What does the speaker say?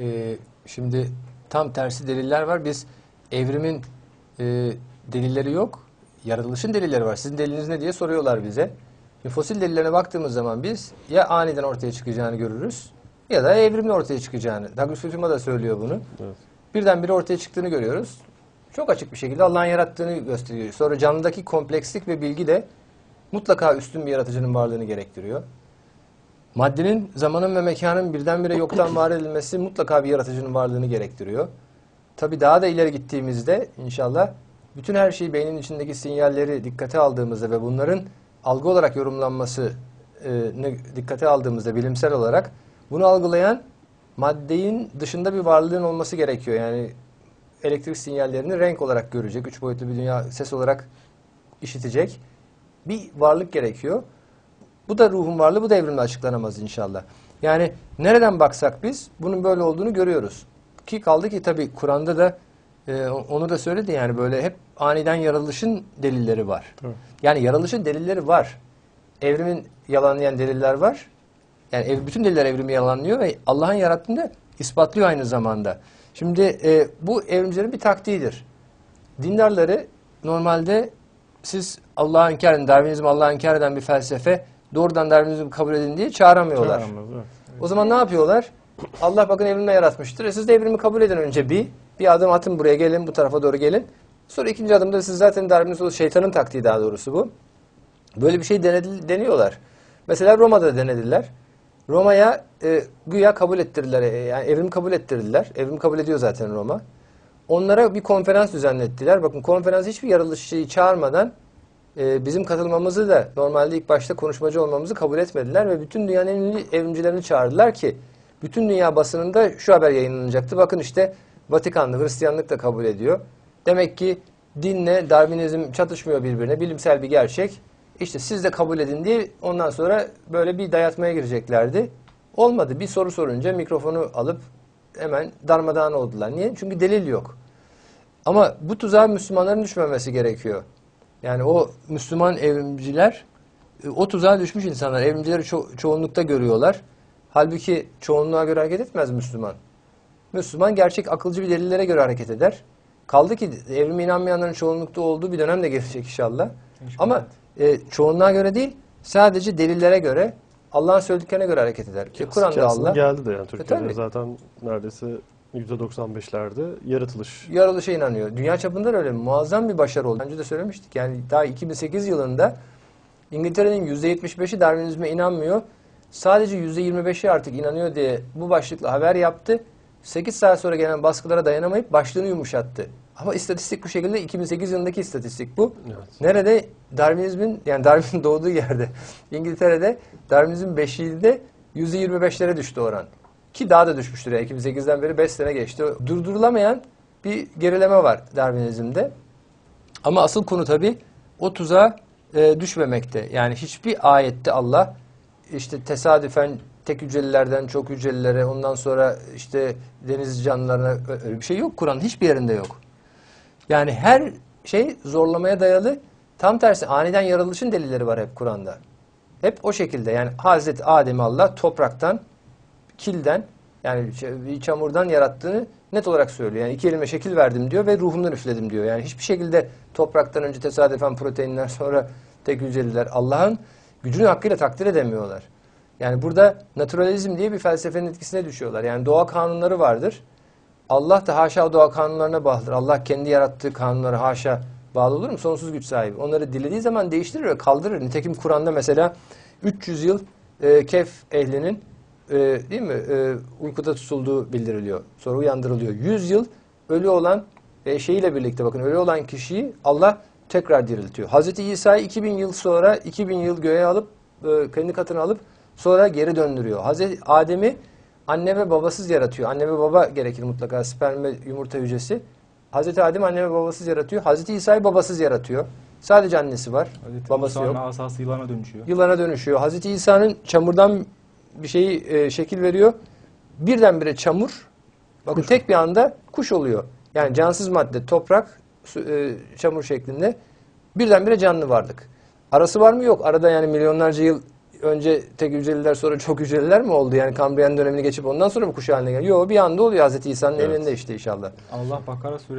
e, şimdi tam tersi deliller var. Biz evrimin e, delilleri yok. Yaratılışın delilleri var. Sizin deliliniz ne diye soruyorlar bize. Şimdi fosil delillerine baktığımız zaman biz ya aniden ortaya çıkacağını görürüz ya da evrimle ortaya çıkacağını. Douglas William'a da söylüyor bunu. Evet. Birdenbire ortaya çıktığını görüyoruz. Çok açık bir şekilde Allah'ın yarattığını gösteriyor. Sonra canlıdaki komplekslik ve bilgi de mutlaka üstün bir yaratıcının varlığını gerektiriyor. Maddenin, zamanın ve mekanın birdenbire yoktan var edilmesi mutlaka bir yaratıcının varlığını gerektiriyor. Tabi daha da ileri gittiğimizde inşallah bütün her şeyi beynin içindeki sinyalleri dikkate aldığımızda ve bunların algı olarak yorumlanması e, ne- dikkate aldığımızda bilimsel olarak bunu algılayan maddenin dışında bir varlığın olması gerekiyor. Yani elektrik sinyallerini renk olarak görecek, üç boyutlu bir dünya ses olarak işitecek bir varlık gerekiyor. Bu da ruhun varlığı, bu da evrimle açıklanamaz inşallah. Yani nereden baksak biz bunun böyle olduğunu görüyoruz. Ki kaldı ki tabii Kur'an'da da e, onu da söyledi yani böyle hep aniden yaratılışın delilleri var. Tabii. Yani yaratılışın delilleri var. Evrimin yalanlayan deliller var. Yani ev, bütün deliller evrimi yalanlıyor ve Allah'ın yarattığını da ispatlıyor aynı zamanda. Şimdi e, bu evrimcilerin bir taktiğidir. Dindarları normalde siz Allah'ı inkar edin, Darwinizm Allah'ı inkar eden bir felsefe doğrudan Darwinizmi kabul edin diye çağıramıyorlar. Çağıramaz, evet. O zaman ne yapıyorlar? Allah bakın evrimle yaratmıştır. E siz de evrimi kabul edin önce bir. Bir adım atın buraya gelin, bu tarafa doğru gelin. Sonra ikinci adımda siz zaten Darwinizm olur. Şeytanın taktiği daha doğrusu bu. Böyle bir şey denedi, deniyorlar. Mesela Roma'da denediler. Roma'ya e, güya kabul ettirdiler. E, yani evrim kabul ettirdiler. Evrim kabul ediyor zaten Roma. Onlara bir konferans düzenlettiler. Bakın konferans hiçbir yaratılışçıyı çağırmadan e, bizim katılmamızı da normalde ilk başta konuşmacı olmamızı kabul etmediler ve bütün dünyanın en ünlü evrimcilerini çağırdılar ki bütün dünya basınında şu haber yayınlanacaktı. Bakın işte Vatikanlı Hristiyanlık da kabul ediyor. Demek ki dinle Darwinizm çatışmıyor birbirine. Bilimsel bir gerçek. İşte siz de kabul edin diye ondan sonra böyle bir dayatmaya gireceklerdi. Olmadı. Bir soru sorunca mikrofonu alıp hemen darmadağın oldular. Niye? Çünkü delil yok. Ama bu tuzağa Müslümanların düşmemesi gerekiyor. Yani o Müslüman evrimciler e, o tuzağa düşmüş insanlar. Evrimcileri ço- çoğunlukta görüyorlar. Halbuki çoğunluğa göre hareket etmez Müslüman. Müslüman gerçek akılcı bir delillere göre hareket eder. Kaldı ki evrime inanmayanların çoğunlukta olduğu bir dönem de gelecek inşallah. Ama e, çoğunluğa göre değil, sadece delillere göre, Allah'ın söylediklerine göre hareket eder. Ki Kur'an'da Allah geldi de yani Türkiye'de tabii. zaten neredeyse %95'lerde yaratılış. yaratılışa inanıyor. Dünya çapında da öyle muazzam bir başarı oldu. Önce de söylemiştik. Yani daha 2008 yılında İngiltere'nin %75'i Darwinizme inanmıyor. Sadece %25'i artık inanıyor diye bu başlıkla haber yaptı. 8 saat sonra gelen baskılara dayanamayıp başlığını yumuşattı. Ama istatistik bu şekilde 2008 yılındaki istatistik bu. Evet. Nerede? Darwinizmin yani Darwin'in doğduğu yerde İngiltere'de Darwinizm beşiğinde %25'lere düştü oran. Ki daha da düşmüştür yani 2008'den beri 5 sene geçti. Durdurulamayan bir gerileme var Darwinizm'de. Ama asıl konu tabii o tuzağa e, düşmemekte. Yani hiçbir ayette Allah işte tesadüfen tek hücrelilerden çok hücrelilere ondan sonra işte deniz canlılarına öyle bir şey yok. Kur'an'ın hiçbir yerinde yok. Yani her şey zorlamaya dayalı. Tam tersi aniden yaratılışın delilleri var hep Kur'an'da. Hep o şekilde yani Hazreti Adem'i Allah topraktan, kilden yani bir çamurdan yarattığını net olarak söylüyor. Yani iki elime şekil verdim diyor ve ruhumdan üfledim diyor. Yani hiçbir şekilde topraktan önce tesadüfen proteinler sonra tek hücreliler Allah'ın gücünü hakkıyla takdir edemiyorlar. Yani burada naturalizm diye bir felsefenin etkisine düşüyorlar. Yani doğa kanunları vardır. Allah da haşa doğa kanunlarına bağlıdır. Allah kendi yarattığı kanunlara haşa bağlı olur mu? Sonsuz güç sahibi. Onları dilediği zaman değiştirir ve kaldırır. Nitekim Kur'an'da mesela 300 yıl e, Kehf ehlinin e, değil mi e, uykuda tutulduğu bildiriliyor. Sonra uyandırılıyor. 100 yıl ölü olan e, şeyiyle birlikte bakın ölü olan kişiyi Allah tekrar diriltiyor. Hazreti İsa'yı 2000 yıl sonra 2000 yıl göğe alıp e, kendi katına alıp sonra geri döndürüyor. Hazreti Adem'i anne ve babasız yaratıyor. Anne ve baba gerekir mutlaka sperm ve yumurta hücresi. Hazreti Adem anne ve babasız yaratıyor. Hazreti İsa'yı babasız yaratıyor. Sadece annesi var. Hazreti babası Musa'nın yok. asası yılana dönüşüyor. Yılana dönüşüyor. Hazreti İsa'nın çamurdan bir şeyi e, şekil veriyor. Birdenbire çamur bakın tek bir anda kuş oluyor. Yani cansız madde, toprak, su, e, çamur şeklinde birdenbire canlı varlık. Arası var mı? Yok. Arada yani milyonlarca yıl önce tek hücreliler sonra çok hücreliler mi oldu? Yani Kambriyen dönemini geçip ondan sonra mı kuş haline geldi? Yok bir anda oluyor Hazreti İsa'nın Evet. elinde işte inşallah. Allah Bakara suresi